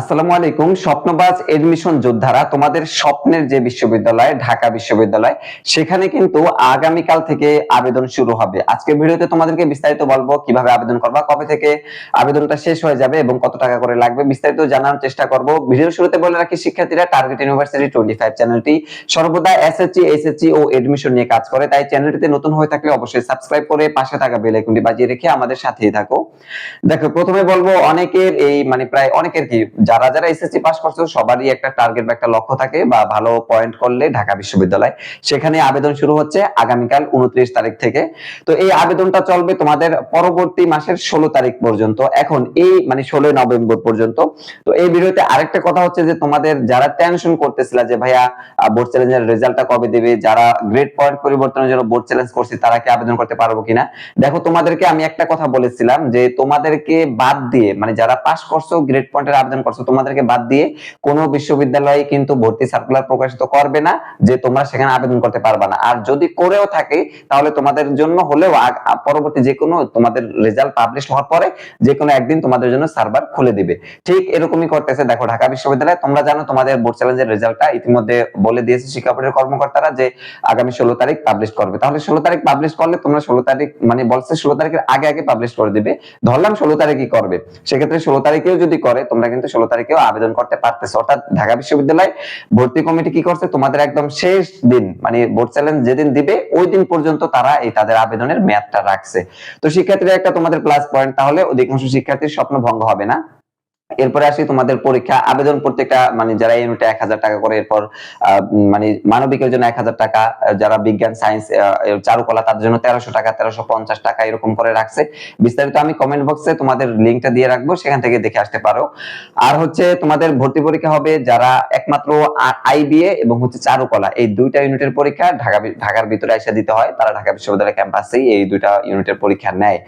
আসসালামু আলাইকুম, স্বপ্নবাজ এডমিশন যোদ্ধারা, তোমাদের স্বপ্নের যে বিশ্ববিদ্যালয়, ঢাকা বিশ্ববিদ্যালয়, সেখানে কিন্তু আগামীকাল থেকে আবেদন শুরু হবে। আজকে ভিডিওতে তোমাদেরকে বিস্তারিত বলব, কীভাবে আবেদন করবা, কবে থেকে আবেদনটা শেষ হয়ে যাবে এবং কত টাকা করে লাগবে, বিস্তারিত জানার চেষ্টা করব। ভিডিওর শুরুতে বলে রাখি, শিক্ষার্থীরা টার্গেট ইউনিভার্সিটি টোয়েন্টি ফাইভ চ্যানেলটি সর্বদা এসএসসি এসএসসি ও এডমিশন নিয়ে কাজ করে, তাই চ্যানেলটিতে নতুন হয়ে থাকলে অবশ্যই সাবস্ক্রাইব করে পাশে থাকা বেল আইকনটি বাজিয়ে রেখে আমাদের সাথেই থাকো। দেখো, প্রথমে বলব, অনেকের এই মানে প্রায় অনেকের কি যারা যারা এসএসসি পাস করছ, সবারই একটা টার্গেট বা একটা লক্ষ্য থাকে বা ভালো পয়েন্ট করলে ঢাকা বিশ্ববিদ্যালয়। সেখানে আবেদন শুরু হচ্ছে আগামীকাল উনত্রিশ তারিখ থেকে। তো এই আবেদনটা চলবে তোমাদের পরবর্তী মাসের ষোলো তারিখ পর্যন্ত। এখন এই মানে ষোলোই নভেম্বর পর্যন্ত। তো এই ভিডিওতে আরেকটা কথা হচ্ছে যে তোমাদের যারা টেনশন করতেছিল যে ভাইয়া বোর্ড চ্যালেঞ্জের রেজাল্টটা কবে দেবে, যারা গ্রেড পয়েন্ট পরিবর্তনের জন্য বোর্ড চ্যালেঞ্জ করছে, তারা কি আবেদন করতে পারব কিনা? দেখো, তোমাদেরকে আমি একটা কথা বলেছিলাম যে তোমাদেরকে বাদ দিয়ে মানে যারা পাস করছ গ্রেড পয়েন্টের আবেদন করছ, তোমাদেরকে বাদ দিয়ে কোনো বিশ্ববিদ্যালয়ে কিন্তু ভর্তি সার্কুলার প্রকাশিত করবে না, যে তোমরা সেখানে আবেদন করতে পারবা না। আর যদি করেও থাকে, তাহলে তোমাদের জন্য হলেও পরবর্তী যে কোনো তোমাদের রেজাল্ট পাবলিশ হওয়ার পরে যে কোনো একদিন তোমাদের জন্য সার্ভার খুলে দিবে। ঠিক এরকমই করতেছে, দেখো, ঢাকা বিশ্ববিদ্যালয় তোমরা জানো তোমাদের বোর্ড চ্যালেঞ্জের রেজাল্টটা ইতিমধ্যে বলে দিয়েছে শিক্ষা বোর্ডের কর্মকর্তারা যে আগামী ষোলো তারিখ পাবলিশ করবে। তাহলে ষোলো তারিখ পাবলিশ করলে তোমরা ষোলো তারিখ মানে বলছে ষোলো তারিখের আগে আগে পাবলিশ করে দিবে। ধরলাম ষোলো তারিখই করবে। সেক্ষেত্রে ষোলো তারিখেও যদি করে, তোমরা কিন্তু ষোলো তারিখেও আবেদন করতে পারতেছে। অর্থাৎ ঢাকা বিশ্ববিদ্যালয় ভর্তি কমিটি কি করছে? তোমাদের একদম শেষ দিন মানে ভোট চ্যালেঞ্জ যেদিন দিবে, ওই দিন পর্যন্ত তারা এই তাদের আবেদনের মেয়াদটা রাখছে। তো শিক্ষার্থীরা একটা তোমাদের প্লাস পয়েন্ট তাহলে অধিকাংশ শিক্ষার্থীর স্বপ্ন ভঙ্গ হবে না। এরপরে আসি তোমাদের পরীক্ষা, আবেদন প্রত্যেকটা মানে যারা ইউনিটে এক হাজার টাকা করে এরপর মানে মানবিকের জন্য এক হাজার টাকা যারা বিজ্ঞান সায়েন্স চারুকলা তাদের জন্য তেরোশো টাকা, তেরোশো পঞ্চাশ টাকা এরকম করে রাখছে। বিস্তারিত আমি কমেন্ট বক্সে তোমাদের লিঙ্কটা দিয়ে রাখব, সেখান থেকে দেখে আসতে পারো। আর হচ্ছে তোমাদের ভর্তি পরীক্ষা হবে যারা একমাত্র আইবিএ এবং হচ্ছে চারুকলা, এই দুইটা ইউনিটের পরীক্ষা ঢাকা ঢাকার ভিতরে এসে দিতে হয়। তারা ঢাকা বিশ্ববিদ্যালয় ক্যাম্পাসেই এই দুইটা ইউনিটের পরীক্ষা নেয়।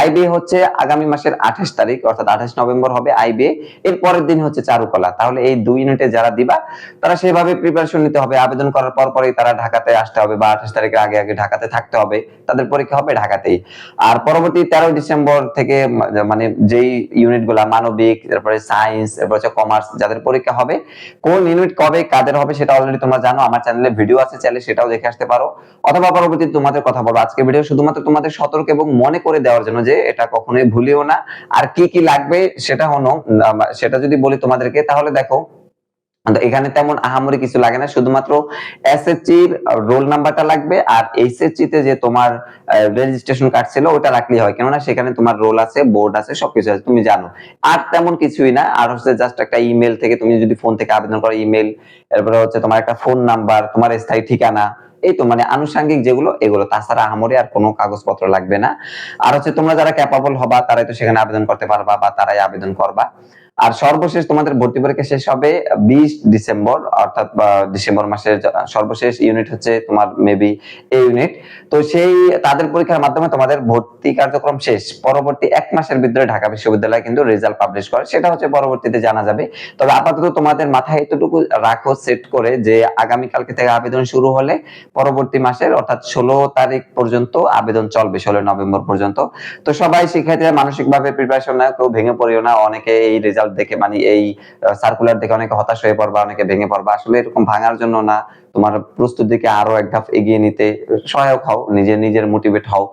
আইবিএ হচ্ছে আগামী মাসের আঠাশ তারিখ, অর্থাৎ আঠাশ নভেম্বর হবে আইবিএ। এর পরের দিন হচ্ছে চারুকলা। তাহলে এই দুই ইউনিটে যারা দিবা, তারা সেভাবে প্রিপারেশন নিতে হবে। আবেদন করার পর পরেই তারা ঢাকাতে আসতে হবে বা আঠাশ তারিখের আগে আগে ঢাকাতে থাকতে হবে। তাদের পরীক্ষা হবে ঢাকাতেই। আর পরবর্তী তেরোই ডিসেম্বর থেকে মানে যেই ইউনিটগুলা মানবিক, তারপরে সায়েন্স এরপর হচ্ছে কমার্স যাদের পরীক্ষা হবে, কোন ইউনিট কবে কাদের হবে সেটা অলরেডি তোমরা জানো। আমার চ্যানেলে ভিডিও আছে, চাইলে সেটাও দেখে আসতে পারো। অথবা পরবর্তীতে তোমাদের কথা বলব। আজকে ভিডিও শুধুমাত্র তোমাদের সতর্ক এবং মনে করে দেওয়ার জন্য যে এটা কখনোই ভুলিও না। আর কি কি লাগবে সেটা হলো সেটা যদি বলি তোমাদেরকে, তাহলে দেখো এখানে তেমন আহামরি কিছু লাগে না, শুধুমাত্র এসএসসি রোল নাম্বারটা লাগবে, আর এইচএসসি তে যে তোমার রেজিস্ট্রেশন কার্ড ছিল, ওটা রাখলেই হয়। কেননা সেখানে তোমার রোল আছে বোর্ড আছে, সবকিছু আছে, তুমি জানো। আর তেমন কিছুই না, আর হচ্ছে জাস্ট একটা ইমেল থেকে, তুমি যদি ফোন থেকে আবেদন করো ইমেল এরপরে হচ্ছে তোমার একটা ফোন নাম্বার তোমার স্থায়ী ঠিকানা এই তো মানে আনুষাঙ্গিক যেগুলো, এগুলো। তাছাড়া আমরে আর কোনো কাগজপত্র লাগবে না। আর হচ্ছে তোমরা যারা ক্যাপাবল হবা, তারাই তো সেখানে আবেদন করতে পারবা বা তারাই আবেদন করবা। আর সর্বশেষ তোমাদের ভর্তি পরীক্ষা শেষ হবে বিশ ডিসেম্বর, অর্থাৎ ডিসেম্বর মাসের সর্বশেষ ইউনিট হচ্ছে তোমার মেবি এই ইউনিট তো সেই, তাদের পরীক্ষার মাধ্যমে তোমাদের ভর্তি কার্যক্রম শেষ। পরবর্তী এক মাসের ভিতরে ঢাকা বিশ্ববিদ্যালয় কিন্তু রেজাল্ট পাবলিশ করে। সেটা হচ্ছে পরবর্তীতে জানা যাবে। তবে আপাতত তোমাদের মাথায় এতটুকু রাখো সেট করে যে আগামী কালকে থেকে আবেদন শুরু হলে পরবর্তী মাসের, অর্থাৎ ষোলো তারিখ পর্যন্ত আবেদন চলবে, ষোলো নভেম্বর পর্যন্ত। তো সবাই শিক্ষার্থীরা মানসিক ভাবে প্রিপারেশন না, কেউ ভেঙে পড়িও না। অনেকে এই রেজাল্ট দেখে মানে এই সার্কুলার দেখে অনেকে হতাশ হয়ে পড়বা, অনেকে ভেঙে পড়বা। আসলে এরকম ভাঙার জন্য না, তোমার প্রস্তুতিকে আরও এক ধাপ এগিয়ে নিতে সহায়ক হও নিজের নিজের মোটিভেট হও।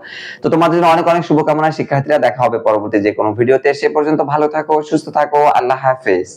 তো তোমাদের জন্য অনেক অনেক শুভকামনা, শিক্ষার্থীরা দেখা হবে পরবর্তী যে কোনো ভিডিওতে। সে পর্যন্ত ভালো থাকো, সুস্থ থাকো, আল্লাহ হাফেজ।